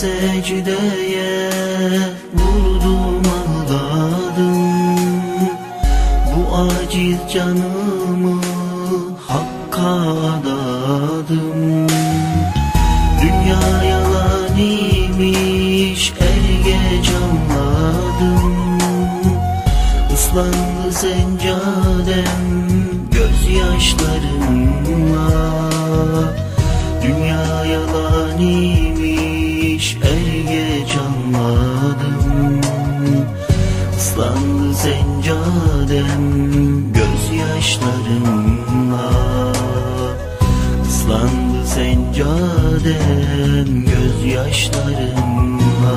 Secdeye vurdum ağladım Bu aciz canımı Hakk'a adadım Dünya yalan imiş er geç anladım. Islandı seccadem gözyaşlarımla. Dünya yalan imiş seccadem gözyaşlarımla Islandı seccadem gözyaşlarımla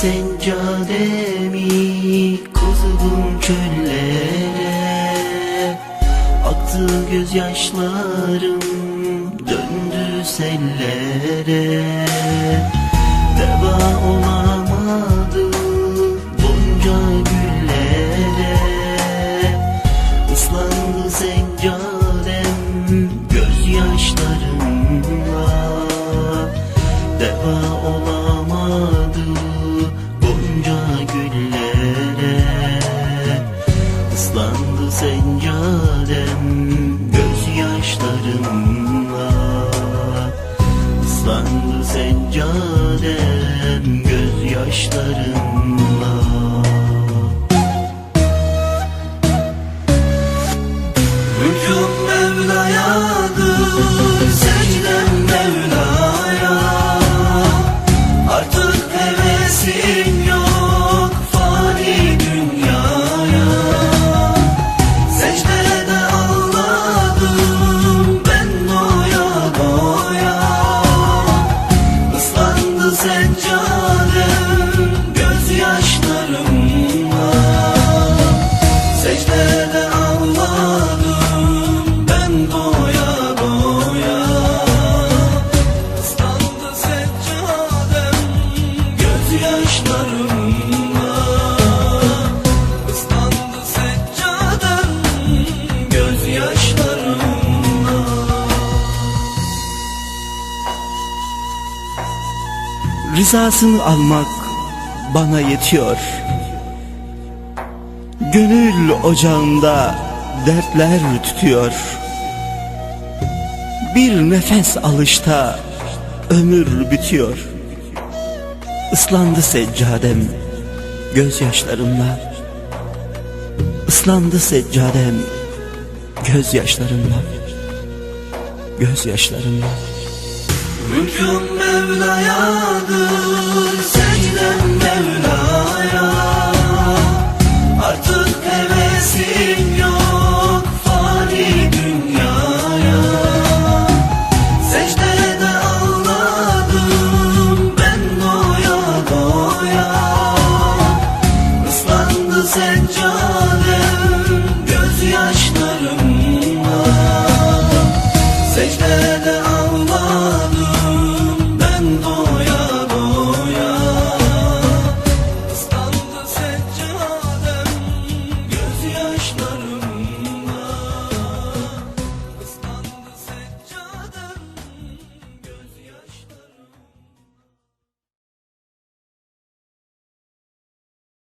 seccademi kızılım çöllere. Aktı gözyaşlarım döndü sellere. Deva olamadı bunca güllere. Islandı seccadem gözyaşlarımla. Deva olamadı gözyaşlarımla Secdede ağladım ben doya doya Islandı seccadem gözyaşlarımla. Islandı seccadem gözyaşlarımla. Rızasını almak bana yetiyor Gönül ocağında dertler tütüyor Bir nefes alışta ömür bitiyor. Islandı seccadem gözyaşlarımla. Islandı seccadem gözyaşlarımla. Gözyaşlarımla. Hüküm Mevla'yadır secdem Yollarım